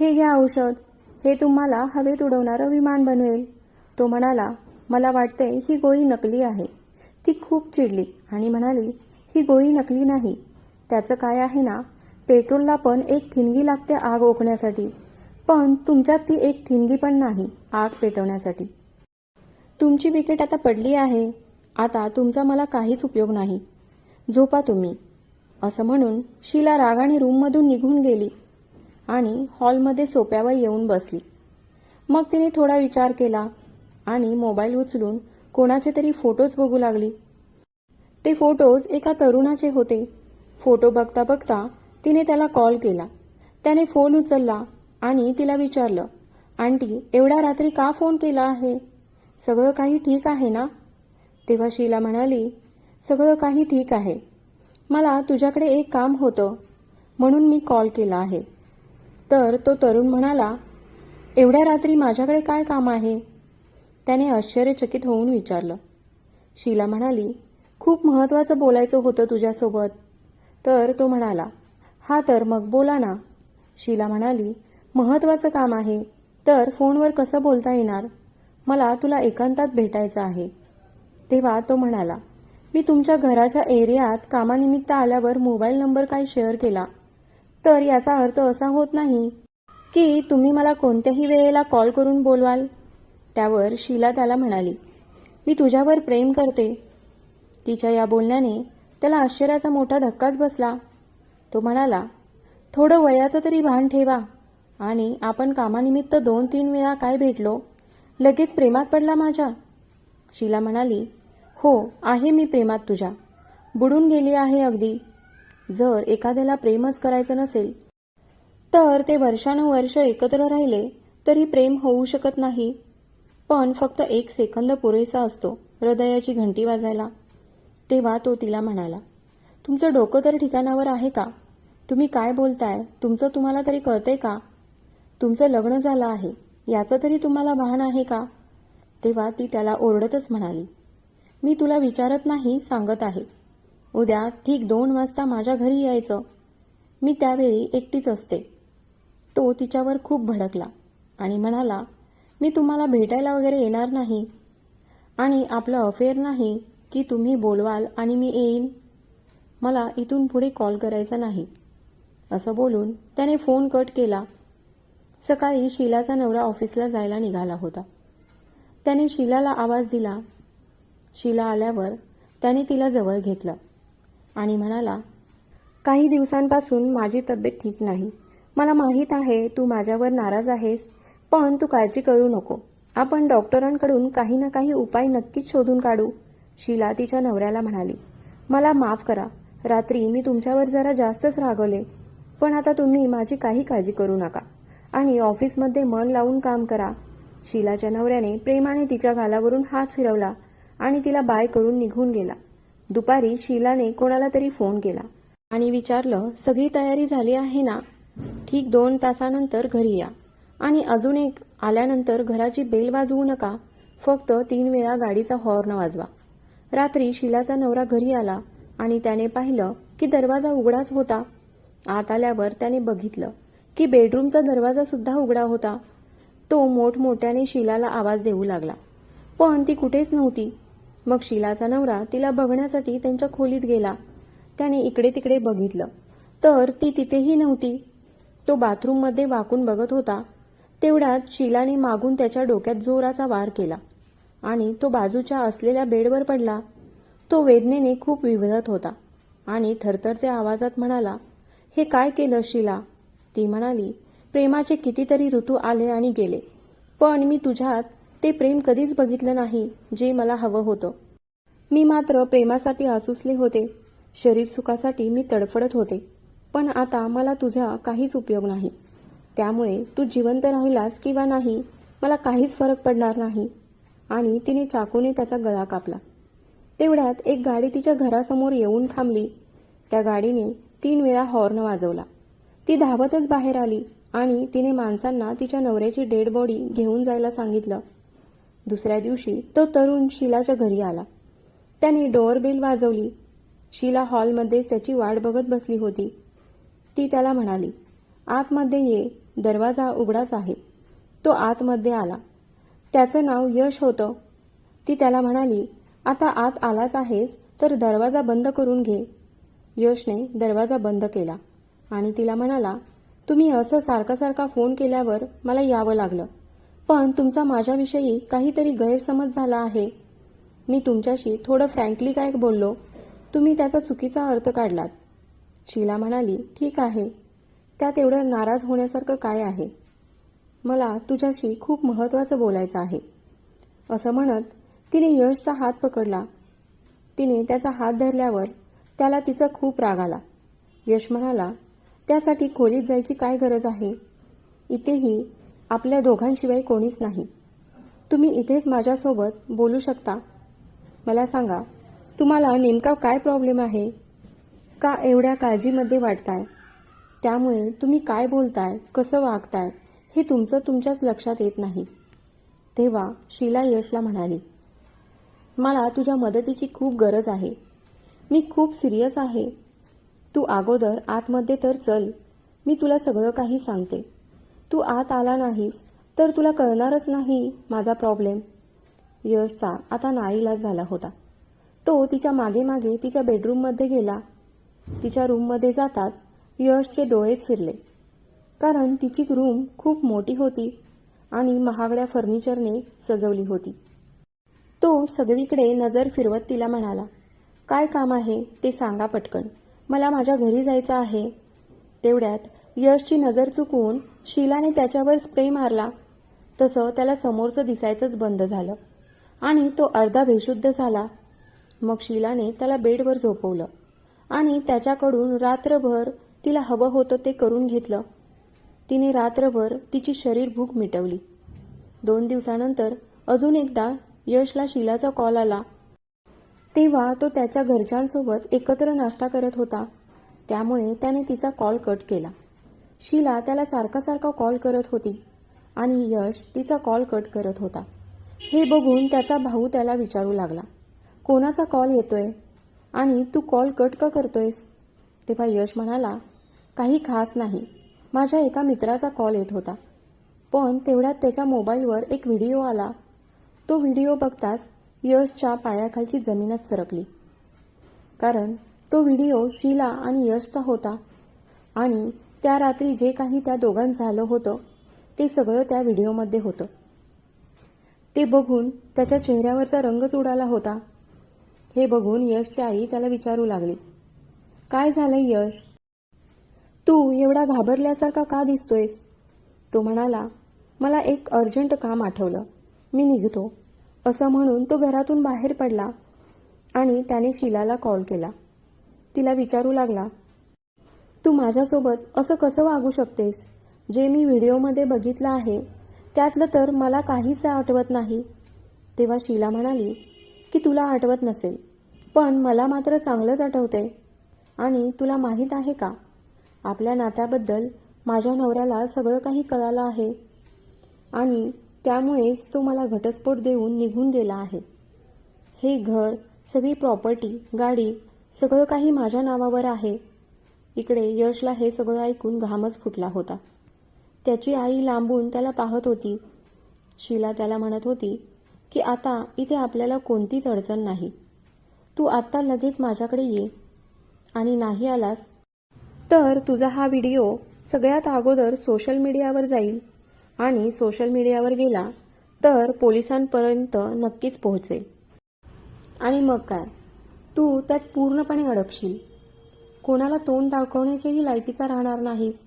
हे घ्या औषध. हे तुम्हाला हवेत उडवणारं विमान बनवेल. तो म्हणाला मला वाटते ही गोळी नकली आहे. ती खूप चिडली आणि म्हणाली ही गोळी नकली नाही. त्याचं काय आहे ना? पेट्रोलला पण एक ठिणगी लागते आग ओकण्यासाठी. पण तुमच्यात ती एक ठिणगी पण नाही आग पेटवण्यासाठी. तुमची विकेट आता पडली आहे. आता तुमचा मला काहीच उपयोग नाही. झोपा तुम्ही. असं म्हणून शिला रागाने रूममधून निघून गेली. आणि हॉलमध्ये सोप्यावर येऊन बसली. मग तिने थोडा विचार केला आणि मोबाईल उचलून कोणाचे तरी फोटोज बघू लागली. ते फोटोज एका तरुणाचे होते. फोटो बघता बघता तिने त्याला कॉल केला. त्याने फोन उचलला आणि तिला विचारलं आंटी एवढ्या रात्री का फोन केला आहे? सगळं काही ठीक आहे ना? तेव्हा शीला म्हणाली सगळं काही ठीक आहे. मला तुझ्याकडे एक काम होतं. म्हणून मी कॉल केला आहे. तर तो तरुण म्हणाला एवढ्या रात्री माझ्याकडे काय काम आहे? त्याने आश्चर्यचकित होऊन विचारलं. शीला म्हणाली खूप महत्वाचं बोलायचं होतं तुझ्यासोबत. तर तो म्हणाला हा तर मग बोला ना. शीला म्हणाली महत्वाचं काम आहे. तर फोनवर कसं बोलता येणार? मला तुला एकांतात भेटायचं आहे. तेव्हा तो म्हणाला मी तुमच्या घराच्या एरियात कामानिमित्त आल्यावर मोबाईल नंबर काय शेअर केला? तर याचा अर्थ असा होत नाही की तुम्ही मला कोणत्याही वेळेला कॉल करून बोलवाल. त्यावर शीला त्याला म्हणाली मी तुझ्यावर प्रेम करते. तिच्या या बोलण्याने त्याला आश्चर्याचा मोठा धक्काच बसला. तो म्हणाला थोडं वयाचं तरी भान ठेवा आणि आपण कामानिमित्त दोन तीन वेळा काय भेटलो लगेच प्रेमात पडला माझ्या. शीला म्हणाली हो आहे मी प्रेमात तुझ्या. बुडून गेली आहे अगदी. जर एखाद्याला प्रेमच करायचं नसेल तर ते वर्षानुवर्ष एकत्र राहिले तरी प्रेम होऊ शकत नाही. पण फक्त एक सेकंद पुरेसा असतो हृदयाची घंटी वाजायला. तेव्हा तो तिला म्हणाला तुमचं डोकं तर ठिकाणावर आहे का? तुम्ही काय बोलताय? तुमचं तुम्हाला तरी कळतंय का? तुमचं लग्न झालं आहे याचं तरी तुम्हाला भान आहे का? तेव्हा ती त्याला ओरडतच म्हणाली मी तुला विचारत नाही सांगत आहे. उद्या ठीक दोन वाजता माझ्या घरी यायचं. मी त्यावेळी एकटीच असते. तो तिच्यावर खूप भडकला आणि म्हणाला मी तुम्हाला भेटायला वगैरे येणार नाही. आणि आपलं अफेअर नाही की तुम्ही बोलवाल आणि मी येईन. मला इथून पुढे कॉल करायचा नाही. असं बोलून त्याने फोन कट केला. सकाळी शिलाचा नवरा ऑफिसला जायला निघाला होता. त्याने शिलाला आवाज दिला. शिला आल्यावर त्याने तिला जवळ घेतलं. आणि म्हणाला काही दिवसांपासून माझी तब्येत ठीक नाही. मला माहीत आहे तू माझ्यावर नाराज आहेस पण तू काळजी करू नको. आपण डॉक्टरांकडून काही ना काही उपाय नक्कीच शोधून काढू शीला तिच्या नवऱ्याला म्हणाली. मला माफ करा. रात्री मी तुमच्यावर जरा जास्तच रागवले पण आता तुम्ही माझी काही काळजी करू नका. आणि ऑफिसमध्ये मन लावून काम करा. शीलाच्या नवऱ्याने प्रेमाने तिच्या गालावरून हात फिरवला आणि तिला बाय करून निघून गेला. दुपारी शीलाने कोणाला तरी फोन केला आणि विचारलं सगळी तयारी झाली आहे ना? ठीक दोन तासानंतर घरी या. आणि अजून एक आल्यानंतर घराची बेल वाजवू नका. फक्त तीन वेळा गाडीचा हॉर्न वाजवा. रात्री शिलाचा नवरा घरी आला आणि त्याने पाहिलं की दरवाजा उघडाच होता. आत आल्यावर त्याने बघितलं की बेडरूमचा दरवाजा सुद्धा उघडा होता. तो मोठमोठ्याने शिलाला आवाज देऊ लागला. पण ती कुठेच नव्हती. मग शीलाचा नवरा तिला बघण्यासाठी त्यांच्या खोलीत गेला. त्याने इकडे तिकडे बघितलं. तर ती तिथेही नव्हती. तो बाथरूममध्ये वाकून बघत होता. तेवढ्यात शिलाने मागून त्याच्या डोक्यात जोराचा वार केला आणि तो बाजूच्या असलेल्या बेडवर पडला. तो वेदनेने खूप विवरत होता आणि थरथरत्या आवाजात म्हणाला हे काय केलं शिला? ती म्हणाली प्रेमाचे कितीतरी ऋतू आले आणि गेले पण मी तुझ्यात ते प्रेम कधीच बघितलं नाही जे मला हवं होतं. मी मात्र प्रेमासाठी आसुसले होते. शरीर सुखासाठी मी तडफडत होते. पण आता मला तुझा काहीच उपयोग नाही. त्यामुळे तू जिवंत राहिलास किंवा नाही मला काहीच फरक पडणार नाही. आणि तिने चाकूने त्याचा गळा कापला. तेवढ्यात एक गाडी तिच्या घरासमोर येऊन थांबली. त्या गाडीने तीन वेळा हॉर्न वाजवला. ती धावतच बाहेर आली आणि तिने माणसांना तिच्या नवऱ्याची डेड बॉडी घेऊन जायला सांगितलं. दुसऱ्या दिवशी तो तरुण शिलाच्या घरी आला. त्याने डोअरबेल वाजवली. शीला हॉलमध्येच त्याची वाट बघत बसली होती. ती त्याला म्हणाली आतमध्ये ये दरवाजा उघडाच आहे. तो आतमध्ये आला. त्याचं नाव यश होतं. ती त्याला म्हणाली आता आत आलाच आहेस तर दरवाजा बंद करून घे. यशने दरवाजा बंद केला आणि तिला म्हणाला तुम्ही असं सारखा सारखा फोन केल्यावर मला यावं लागलं. पण तुमचा माझ्याविषयी काहीतरी गैरसमज झाला आहे. मी तुमच्याशी थोडं फ्रँकली काय बोललो? तुम्ही त्याचा चुकीचा अर्थ काढलात. शीला म्हणाली ठीक आहे. त्यात एवढं नाराज होण्यासारखं काय आहे? मला तुझ्याशी खूप महत्त्वाचं बोलायचं आहे. असं म्हणत तिने यशचा हात पकडला. तिने त्याचा हात धरल्यावर त्याला तिचा खूप राग आला. यश म्हणाला त्यासाठी खोलीत जायची काय गरज आहे? इथेही आपल्या दोघांशिवाय कोणीच नाही. तुम्ही इथेच माझ्यासोबत बोलू शकता. मला सांगा तुम्हाला नेमका काय प्रॉब्लेम आहे? का एवढ्या काळजीमध्ये वाटताय त्यामुळे तुम्ही काय बोलताय? कसं वागताय? हे तुमचं तुमच्याच लक्षात येत नाही. तेव्हा शीला यशला म्हणाली मला तुझ्या मदतीची खूप गरज आहे. मी खूप सिरियस आहे. तू अगोदर आतमध्ये तर चल. मी तुला सगळं काही सांगते. तू आत आला नाहीस तर तुला कळणारच नाही माझा प्रॉब्लेम यशचा आता नाईलाज झाला होता. तो तिच्यामागे मागे तिच्या बेडरूममध्ये गेला. तिच्या रूममध्ये जाताच यशचे डोळेच फिरले कारण तिची रूम खूप मोठी होती आणि महागड्या फर्निचरने सजवली होती. तो सगळीकडे नजर फिरवत तिला म्हणाला काय काम आहे ते सांगा पटकन. मला माझ्या घरी जायचं आहे. तेवढ्यात यशची नजर चुकवून शीलाने त्याच्यावर स्प्रे मारला. तसं त्याला समोरचं दिसायचंच बंद झालं. आणि तो अर्धा बेशुद्ध झाला. मग शीलाने त्याला बेडवर झोपवलं. आणि त्याच्याकडून रात्रभर तिला हवं होतं ते करून घेतलं. तिने रात्रभर तिची शरीर भूक मिटवली. दोन दिवसानंतर अजून एकदा यशला शीलाचा कॉल आला. तेव्हा तो त्याच्या घरच्यांसोबत एकत्र नाश्ता करत होता. त्यामुळे त्याने तिचा कॉल कट केला. शीला त्याला सारखा सारखा कॉल करत होती. आणि यश तिचा कॉल कट करत होता. हे बघून त्याचा भाऊ त्याला विचारू लागला. कोणाचा कॉल येतोय? आणि तू कॉल कट का करतोयस? तेव्हा यश म्हणाला काही खास नाही. माझ्या एका मित्राचा कॉल येत होता. पण तेवढ्यात त्याच्या मोबाईलवर एक व्हिडिओ आला. तो व्हिडिओ बघताच यशच्या पायाखालची जमीनच सरकली. कारण तो व्हिडिओ शीला आणि यशचा होता. आणि त्या रात्री जे काही त्या दोघांत झालं होतं ते सगळं त्या व्हिडिओमध्ये होतं. ते बघून त्याच्या चेहऱ्यावरचा रंगच उडाला होता. हे बघून यशची आई त्याला विचारू लागली. काय झालंय यश? तू एवढा घाबरल्यासारखा का दिसतोयस? तो म्हणाला मला एक अर्जंट काम आठवलं. मी निघतो. असं म्हणून तो घरातून बाहेर पडला आणि त्याने शीलाला कॉल केला. तिला विचारू लागला तू माझ्यासोबत असं कसं वागू शकतेस? जे मी व्हिडिओमध्ये बघितलं आहे त्यातलं तर मला काहीच आठवत नाही. तेव्हा शीला म्हणाली की तुला आठवत नसेल पण मला मात्र चांगलंच आठवते आणि तुला माहीत आहे का? आपल्या नात्याबद्दल माझ्या नवऱ्याला सगळं काही कळालं आहे. आणि त्यामुळेच तो मला घटस्फोट देऊन निघून गेला आहे. हे घर सगळी प्रॉपर्टी गाडी सगळं काही माझ्या नावावर आहे. इकडे यशला हे सगळं ऐकून घामच फुटला होता. त्याची आई लांबून त्याला पाहत होती. शीला त्याला म्हणत होती की आता इथे आपल्याला कोणतीच अडचण नाही. तू आत्ता लगेच माझ्याकडे ये. आणि नाही आलास तर तुझा हा व्हिडिओ सगळ्यात अगोदर सोशल मीडियावर जाईल. आणि सोशल मीडियावर गेला तर पोलिसांपर्यंत नक्कीच पोहोचेल. आणि मग काय? तू त्यात पूर्णपणे अडकशील. कोणाला तोंड दाखवण्याच्याही लायकीचा राहणार नाहीस.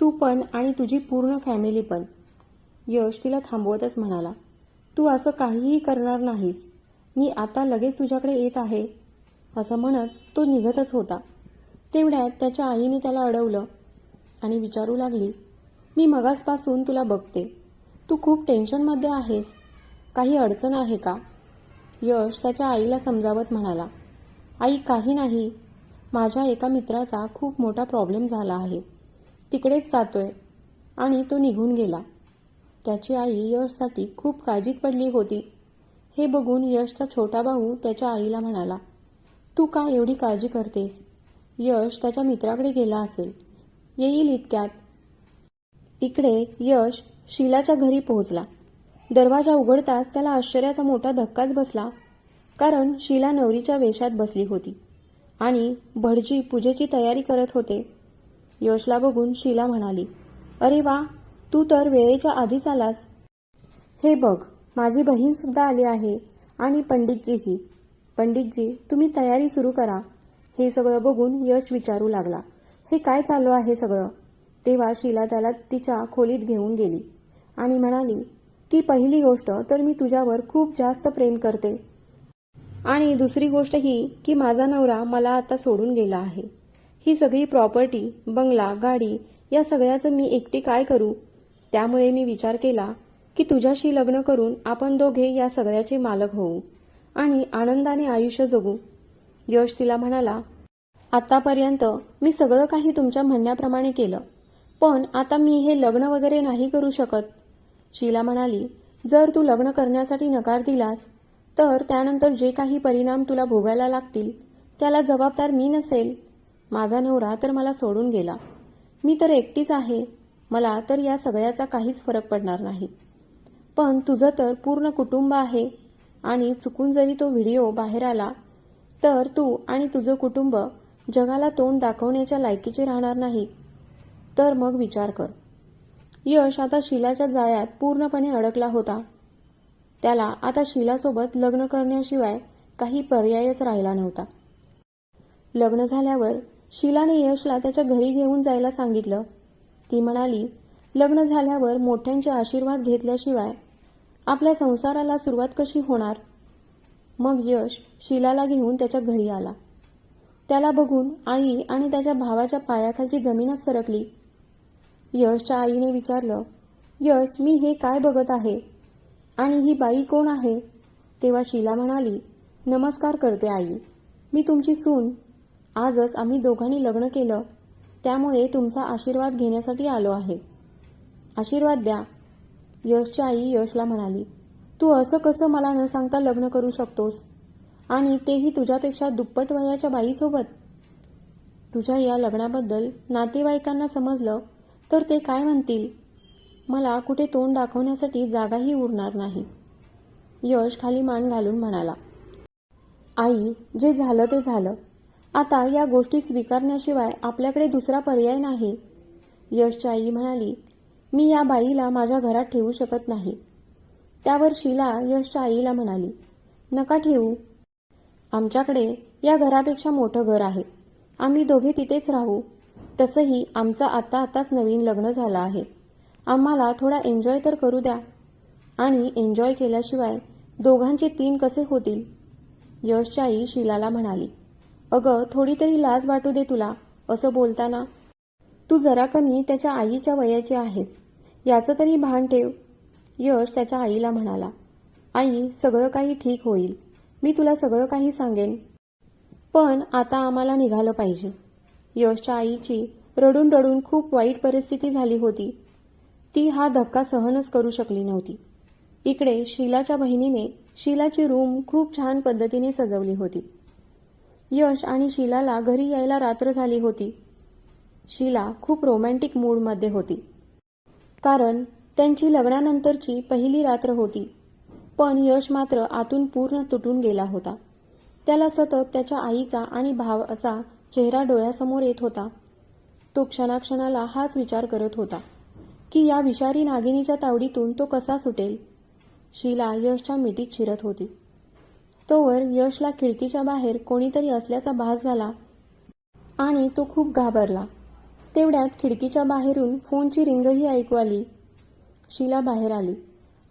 तू पण आणि तुझी पूर्ण फॅमिली पण. यश तिला थांबवतच म्हणाला. तू असं काहीही करणार नाहीस. मी आता लगेच तुझ्याकडे येत आहे. असं म्हणत तो निघतच होता. तेवढ्यात त्याच्या आईने त्याला अडवलं आणि विचारू लागली मी मगासपासून तुला बघते. तू खूप टेन्शनमध्ये आहेस. काही अडचण आहे का? यश त्याच्या आईला समजावत म्हणाला आई काही नाही. माझ्या एका मित्राचा खूप मोठा प्रॉब्लेम झाला आहे. तिकडेच जातोय आणि तो निघून गेला. त्याची आई यशसाठी खूप काळजीत पडली होती. हे बघून यशचा छोटा भाऊ त्याच्या आईला म्हणाला तू का एवढी काळजी करतेस? यश त्याच्या मित्राकडे गेला असेल. येईल इतक्यात. इकडे यश शीलाच्या घरी पोहोचला. दरवाजा उघडताच त्याला आश्चर्याचा मोठा धक्काच बसला कारण शीला नवरीच्या वेशात बसली होती. आणि भटजी पूजेची तयारी करत होते. यशला बघून शीला म्हणाली अरे वा तू तर वेळेच्या आधीच आलास. हे बघ माझी बहीण सुद्धा आली आहे आणि पंडितजीही. पंडितजी तुम्ही तयारी सुरू करा. हे सगळं बघून यश विचारू लागला. हे काय चालू आहे सगळं? तेव्हा शीला त्याला तिच्या खोलीत घेऊन गेली आणि म्हणाली की पहिली गोष्ट तर मी तुझ्यावर खूप जास्त प्रेम करते. आणि दुसरी गोष्ट ही की माझा नवरा मला आता सोडून गेला आहे. ही सगळी प्रॉपर्टी बंगला गाडी या सगळ्याचं मी एकटी काय करू? त्यामुळे मी विचार केला की तुझ्याशी लग्न करून आपण दोघे या सगळ्याचे मालक होऊ आणि आनंदाने आयुष्य जगू. यश तिला म्हणाला आतापर्यंत मी सगळं काही तुमच्या म्हणण्याप्रमाणे केलं पण आता मी हे लग्न वगैरे नाही करू शकत. शीला म्हणाली जर तू लग्न करण्यासाठी नकार दिलास तर त्यानंतर जे काही परिणाम तुला भोगायला लागतील त्याला जबाबदार मी नसेल. माझा नवरा तर मला सोडून गेला. मी तर एकटीच आहे. मला तर या सगळ्याचा काहीच फरक पडणार नाही. पण तुझं तर पूर्ण कुटुंब आहे आणि चुकून जरी तो व्हिडिओ बाहेर आला तर तू आणि तुझं कुटुंब जगाला तोंड दाखवण्याच्या लायकीचे राहणार नाही. तर मग विचार कर. यश आता शिलाच्या जाळ्यात पूर्णपणे अडकला होता. त्याला आता शीलासोबत लग्न करण्याशिवाय काही पर्यायच राहिला नव्हता. लग्न झाल्यावर शीलाने यशला त्याच्या घरी घेऊन जायला सांगितलं. ती म्हणाली लग्न झाल्यावर मोठ्यांचे आशीर्वाद घेतल्याशिवाय आपल्या संसाराला सुरुवात कशी होणार? मग यश शीलाला घेऊन त्याच्या घरी आला. त्याला बघून आई आणि त्याच्या भावाच्या पायाखालची जमीनच सरकली. यशच्या आईने विचारलं यश मी हे काय बघत आहे? आणि ही बाई कोण आहे? तेव्हा शीला म्हणाली नमस्कार करते आई. मी तुमची सून. आजच आम्ही दोघांनी लग्न केलं. त्यामुळे तुमचा आशीर्वाद घेण्यासाठी आलो आहे. आशीर्वाद द्या. यशची आई यशला म्हणाली तू असं कसं मला न सांगता लग्न करू शकतोस? आणि तेही तुझ्यापेक्षा दुप्पट वयाच्या बाईसोबत? तुझ्या या लग्नाबद्दल नातेवाईकांना समजलं तर ते काय म्हणतील? मला कुठे तोंड दाखवण्यासाठी जागाही उरणार नाही. यश खाली मान घालून म्हणाला आई जे झालं ते झालं. आता या गोष्टी स्वीकारण्याशिवाय आपल्याकडे दुसरा पर्याय नाही. यशची आई म्हणाली मी या बाईला माझ्या घरात ठेवू शकत नाही. त्यावर शिला यशच्या आईला म्हणाली नका ठेवू. आमच्याकडे या घरापेक्षा मोठं घर आहे. आम्ही दोघे तिथेच राहू. तसंही आमचं आता आताच नवीन लग्न झालं आहे. आम्हाला थोडा एन्जॉय तर करू द्या. आणि एन्जॉय केल्याशिवाय दोघांचे तीन कसे होतील? यशची आई शीलाला म्हणाली. अगं थोडी तरी लाज वाटू दे तुला असं बोलताना. तू जरा कमी त्याच्या आईच्या वयाची आहेस. याचं तरी भान ठेव. यश त्याच्या आईला म्हणाला. आई सगळं काही ठीक होईल. मी तुला सगळं काही सांगेन. पण आता आम्हाला निघालं पाहिजे. यशच्या आईची रडून रडून खूप वाईट परिस्थिती झाली होती. ती हा धक्का सहनच करू शकली नव्हती. इकडे शीलाच्या बहिणीने शीलाची रूम खूप छान पद्धतीने सजवली होती. यश आणि शीलाला घरी यायला रात्र झाली होती. शीला खूप रोमॅन्टिक मूडमध्ये होती. कारण त्यांची लग्नानंतरची पहिली रात्र होती. पण यश मात्र आतून पूर्ण तुटून गेला होता. त्याला सतत त्याच्या आईचा आणि भावाचा चेहरा डोळ्यासमोर येत होता. तो क्षणाक्षणाला हाच विचार करत होता. की या विषारी नागिनीच्या तावडीतून तो कसा सुटेल? शीला यशच्या मिठीत शिरत होती. तोवर यशला खिडकीच्या बाहेर कोणीतरी असल्याचा भास झाला आणि तो खूप घाबरला. तेवढ्यात खिडकीच्या बाहेरून फोनची रिंगही ऐकू आली. शीला बाहेर आली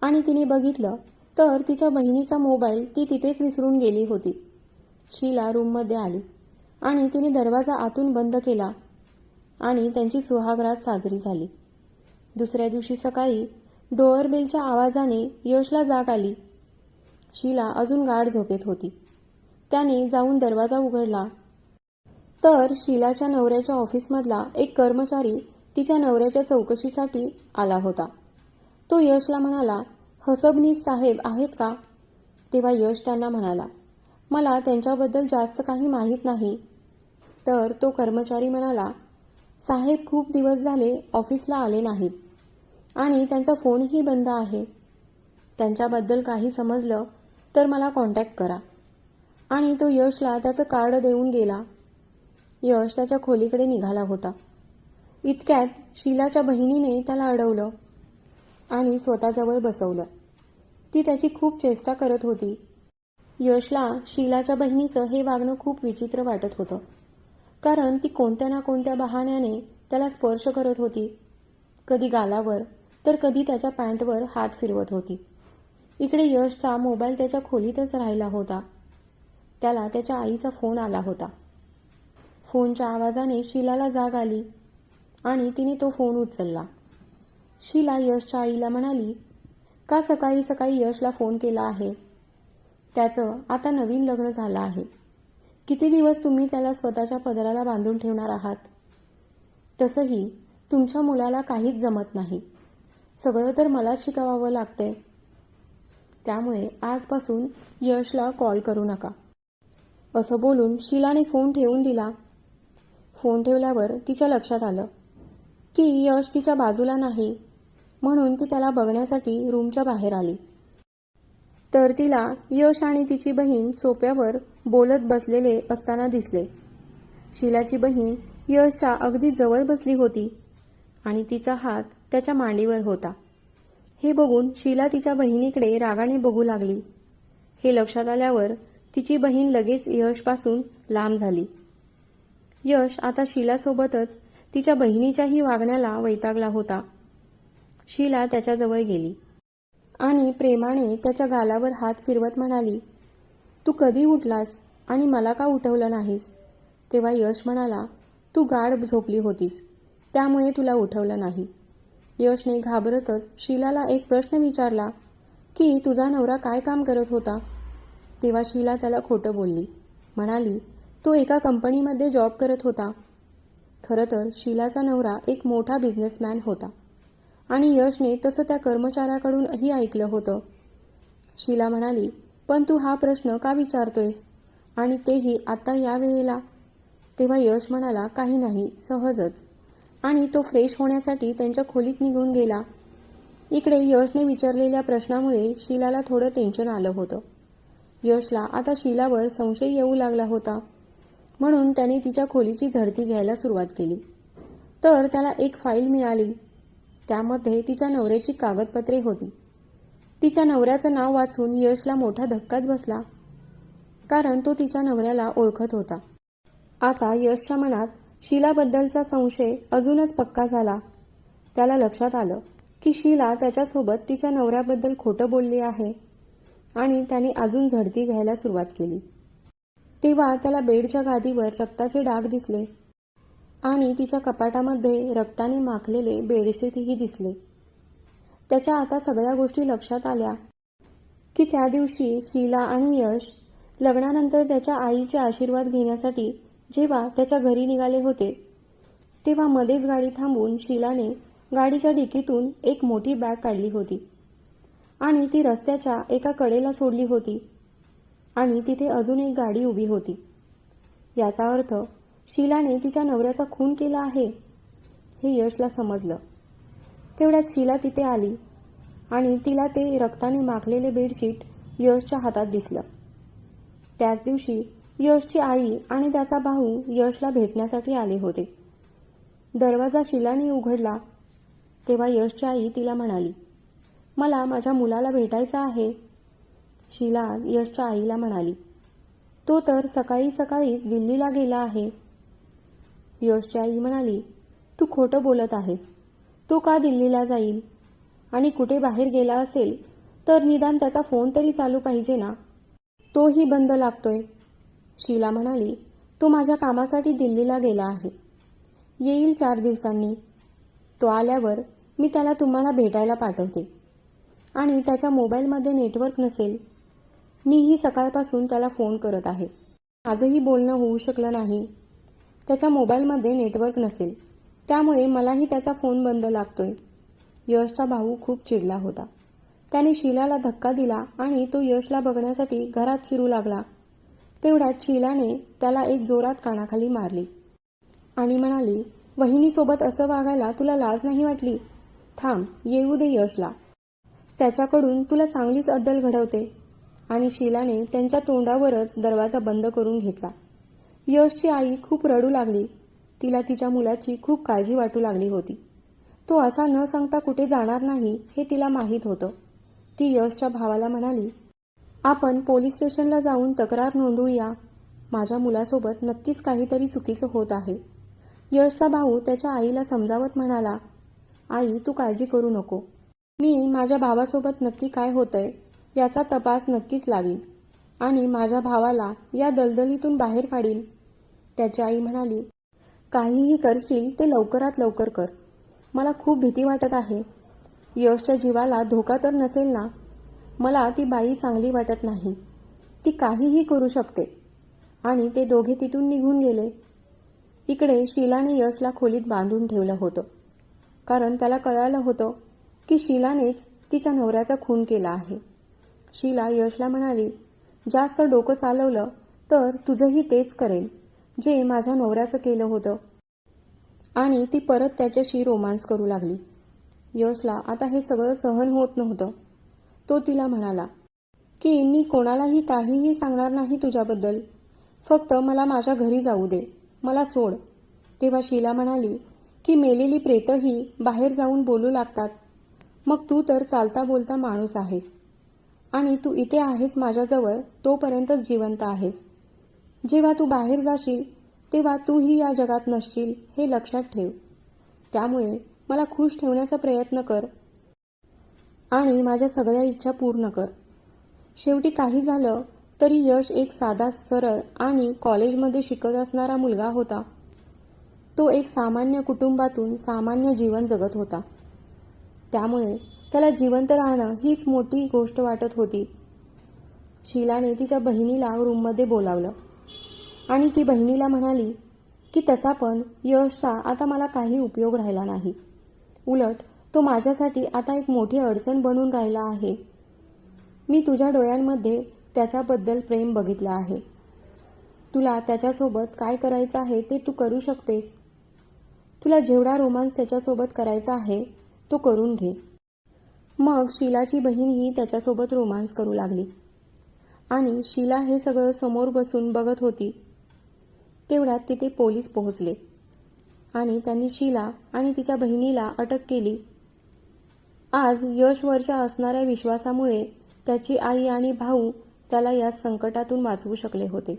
आणि तिने बघितलं तर तिच्या बहिणीचा मोबाईल ती तिथेच विसरून गेली होती. शीला रूममध्ये आली आणि तिने दरवाजा आतून बंद केला आणि त्यांची सुहागरात साजरी झाली. दुसऱ्या दिवशी सकाळी डोअरबेलच्या आवाजाने यशला जाग आली. शीला अजून गाढ झोपेत होती. त्याने जाऊन दरवाजा उघडला. तर शीलाच्या नवऱ्याच्या ऑफिसमधला एक कर्मचारी तिच्या नवऱ्याच्या चौकशीसाठी आला होता. तो यशला म्हणाला हसबनीस साहेब आहेत का? तेव्हा यश त्यांना म्हणाला मला त्यांच्याबद्दल जास्त काही माहीत नाही. तर तो कर्मचारी म्हणाला साहेब खूप दिवस झाले ऑफिसला आले नाहीत. आणि त्यांचा फोनही बंद आहे. त्यांच्याबद्दल काही समजलं तर मला कॉन्टॅक्ट करा. आणि तो यशला त्याचं कार्ड देऊन गेला. यश त्याच्या खोलीकडे निघाला होता. इतक्यात शीलाच्या बहिणीने त्याला अडवलं आणि स्वतःजवळ बसवलं. ती त्याची खूप चेष्टा करत होती. यशला शीलाच्या बहिणीचं हे वागणं खूप विचित्र वाटत होतं. कारण ती कोणत्या ना कोणत्या बहाण्याने त्याला स्पर्श करत होती. कधी गालावर तर कधी त्याच्या पॅन्टवर हात फिरवत होती. इकडे यशचा मोबाईल त्याच्या खोलीतच राहिला होता. त्याला त्याच्या आईचा फोन आला होता. फोनच्या आवाजाने शीलाला जाग आली आणि तिने तो फोन उचलला. शीला यशच्या आईला म्हणाली का सकाळी सकाळी यशला फोन केला आहे? त्याचं आता नवीन लग्न झालं आहे. किती दिवस तुम्ही त्याला स्वतःच्या पदराला बांधून ठेवणार आहात? तसंही तुमच्या मुलाला काहीच जमत नाही. सगळं तर मलाच शिकवावं लागते त्यामुळे आजपासून यशला कॉल करू नका. असं बोलून शिलाने फोन ठेवून दिला. फोन ठेवल्यावर तिच्या लक्षात आलं की यश तिच्या बाजूला नाही म्हणून ती त्याला बघण्यासाठी रूमच्या बाहेर आली. तर तिला यश आणि तिची बहीण सोप्यावर बोलत बसलेले असताना दिसले. शिलाची बहीण यशच्या अगदी जवळ बसली होती आणि तिचा हात त्याच्या मांडीवर होता. हे बघून शीला तिच्या बहिणीकडे रागाने बघू लागली. हे लक्षात आल्यावर तिची बहीण लगेच यशपासून लांब झाली. यश आता शीलासोबतच तिच्या बहिणीच्याही वागण्याला वैतागला होता. शीला त्याच्याजवळ गेली. आणि प्रेमाने त्याच्या गालावर हात फिरवत म्हणाली तू कधी उठलास आणि मला का उठवलं नाहीस? तेव्हा यश म्हणाला तू गाढ झोपली होतीस त्यामुळे तुला उठवलं नाही. यशने घाबरतच शीलाला एक प्रश्न विचारला की तुझा नवरा काय काम करत होता? तेव्हा शीला त्याला खोटं बोलली. म्हणाली तो एका कंपनीमध्ये जॉब करत होता. खरं तर शीलाचा नवरा एक मोठा बिझनेसमॅन होता. आणि यशने तसं त्या कर्मचाऱ्याकडूनही ऐकलं होतं. शीला म्हणाली पण तू हा प्रश्न का विचारतोयस? आणि तेही आता या वेळेला? तेव्हा यश म्हणाला काही नाही सहजच. आणि तो फ्रेश होण्यासाठी त्यांच्या खोलीत निघून गेला. इकडे यशने विचारलेल्या प्रश्नामुळे शीलाला थोडं टेन्शन आलं होतं. यशला आता शीलावर संशय येऊ लागला होता. म्हणून त्याने तिच्या खोलीची झडती घ्यायला सुरुवात केली. तर त्याला एक फाईल मिळाली. त्यामध्ये तिच्या नवऱ्याची कागदपत्रे होती. तिच्या नवऱ्याचं नाव वाचून यशला मोठा धक्काच बसला. कारण तो तिच्या नवऱ्याला ओळखत होता. आता यशच्या मनात शीलाबद्दलचा संशय अजूनच पक्का झाला. त्याला लक्षात आलं की शीला त्याच्यासोबत तिच्या नवऱ्याबद्दल खोटं बोलली आहे आणि त्याने अजून झडती घ्यायला सुरुवात केली. तेव्हा त्याला बेडच्या गादीवर रक्ताचे डाग दिसले आणि तिच्या कपाटामध्ये रक्ताने माखलेले बेडशीटही दिसले. त्याच्या आता सगळ्या गोष्टी लक्षात आल्या की त्या दिवशी शीला आणि यश लग्नानंतर त्याच्या आईचे आशीर्वाद घेण्यासाठी जेव्हा त्याच्या घरी निघाले होते तेव्हा मध्येच गाडी थांबून शीलाने गाडीच्या डिकीतून एक मोठी बॅग काढली होती आणि ती रस्त्याच्या एका कडेला सोडली होती आणि तिथे अजून एक गाडी उभी होती. याचा अर्थ शीलाने तिच्या नवऱ्याचा खून केला आहे हे यशला समजलं. तेवढ्यात शीला तिथे आली आणि तिला ते रक्ताने माखलेले बेडशीट यशच्या हातात दिसलं. त्याच दिवशी यशची आई आणि त्याचा भाऊ यशला भेटण्यासाठी आले होते. दरवाजा शिलाने उघडला तेव्हा यशची आई तिला म्हणाली मला माझ्या मुलाला भेटायचं आहे. शिला यशच्या आईला म्हणाली तो तर सकाळी सकाळीच दिल्लीला गेला आहे. यशची आई म्हणाली तू खोटं बोलत आहेस. तो का दिल्लीला जाईल? आणि कुठे बाहेर गेला असेल तर निदान त्याचा फोन तरी चालू पाहिजे ना? तोही बंद लागतोय. शीला म्हणाली तो माझ्या कामासाठी दिल्लीला गेला आहे. येईल चार दिवसांनी. तो आल्यावर मी त्याला तुम्हाला भेटायला पाठवते. आणि त्याच्या मोबाईलमध्ये नेटवर्क नसेल मीही सकाळपासून त्याला फोन करत आहे. आजही बोलणं होऊ शकलं नाही. त्याच्या मोबाईलमध्ये नेटवर्क नसेल. त्यामुळे मलाही त्याचा फोन बंद लागतोय. यशचा भाऊ खूप चिडला होता. त्याने शीलाला धक्का दिला आणि तो यशला बघण्यासाठी घरात शिरू लागला. तेवढ्यात शीलाने त्याला एक जोरात कानाखाली मारली. आणि म्हणाली वहिनीसोबत असं वागायला तुला लाज नाही वाटली? थांब येऊ दे यशला. त्याच्याकडून तुला चांगलीच अद्दल घडवते. आणि शीलाने त्यांच्या तोंडावरच दरवाजा बंद करून घेतला. यशची आई खूप रडू लागली. तिला तिच्या मुलाची खूप काळजी वाटू लागली होती. तो असा न सांगता कुठे जाणार नाही हे तिला माहीत होतं. ती यशच्या भावाला म्हणाली आपण पोलीस स्टेशनला जाऊन तक्रार नोंदवूया. माझ्या मुलासोबत नक्कीच काहीतरी चुकीचं होत आहे. यशचा भाऊ त्याच्या आईला समजावत म्हणाला आई तू काळजी करू नको. मी माझ्या भावासोबत नक्की काय होतंय याचा तपास नक्कीच लावीन आणि माझ्या भावाला या दलदलीतून बाहेर काढीन. त्याची आई म्हणाली काहीही करशील ते लवकरात लवकर कर. मला खूप भीती वाटत आहे. यशच्या जीवाला धोका तर नसेल ना मला ती बाई चांगली वाटत नाही. ती काहीही करू शकते. आणि ते दोघे तिथून निघून गेले. इकडे शीलाने यशला खोलीत बांधून ठेवलं होतं. कारण त्याला कळालं होतं की शीलानेच तिच्या नवऱ्याचा खून केला आहे. शीला यशला म्हणाली जास्त डोकं चालवलं तर तुझंही तेच करेन जे माझ्या नवऱ्याचं केलं होतं. आणि ती परत त्याच्याशी रोमांस करू लागली. यशला आता हे सगळं सहन होत नव्हतं. तो तिला म्हणाला की मी कोणालाही काहीही सांगणार नाही तुझ्याबद्दल. फक्त मला माझ्या घरी जाऊ दे. मला सोड. तेव्हा शीला म्हणाली की मेलेली प्रेतही बाहेर जाऊन बोलू लागतात. मग तू तर चालता बोलता माणूस आहेस. आणि तू इथे आहेस माझ्याजवळ तोपर्यंतच जिवंत आहेस. जेव्हा तू बाहेर जाशील तेव्हा तूही या जगात नसशील हे लक्षात ठेव. त्यामुळे मला खुश ठेवण्याचा प्रयत्न कर. आणि माझ्या सगळ्या इच्छा पूर्ण कर. शेवटी काही झालं तरी यश एक साधा सरळ आणि कॉलेजमध्ये शिकत असणारा मुलगा होता. तो एक सामान्य कुटुंबातून सामान्य जीवन जगत होता. त्यामुळे त्याला जिवंत राहणं हीच मोठी गोष्ट वाटत होती. शिलाने तिच्या बहिणीला रूममध्ये बोलावलं. आणि ती बहिणीला म्हणाली की तसा पण यशचा आता मला काही उपयोग राहिला नाही. उलट तो माझ्यासाठी आता एक मोठी अडचण बनून राहिला आहे. मी तुझ्या डोळ्यांमध्ये त्याच्याबद्दल प्रेम बघितलं आहे. तुला त्याच्यासोबत काय करायचं आहे ते तू करू शकतेस. तुला जेवढा रोमांस त्याच्यासोबत करायचा आहे तो करून घे. मग शीलाची बहीणही त्याच्यासोबत रोमांस करू लागली. आणि शीला हे सगळं समोर बसून बघत होती. तेवढ्यात तिथे पोलीस पोहोचले. आणि त्यांनी शीला आणि तिच्या बहिणीला अटक केली. आज यशवरच्या असणाऱ्या विश्वासामुळे त्याची आई आणि भाऊ त्याला या संकटातून वाचवू शकले होते.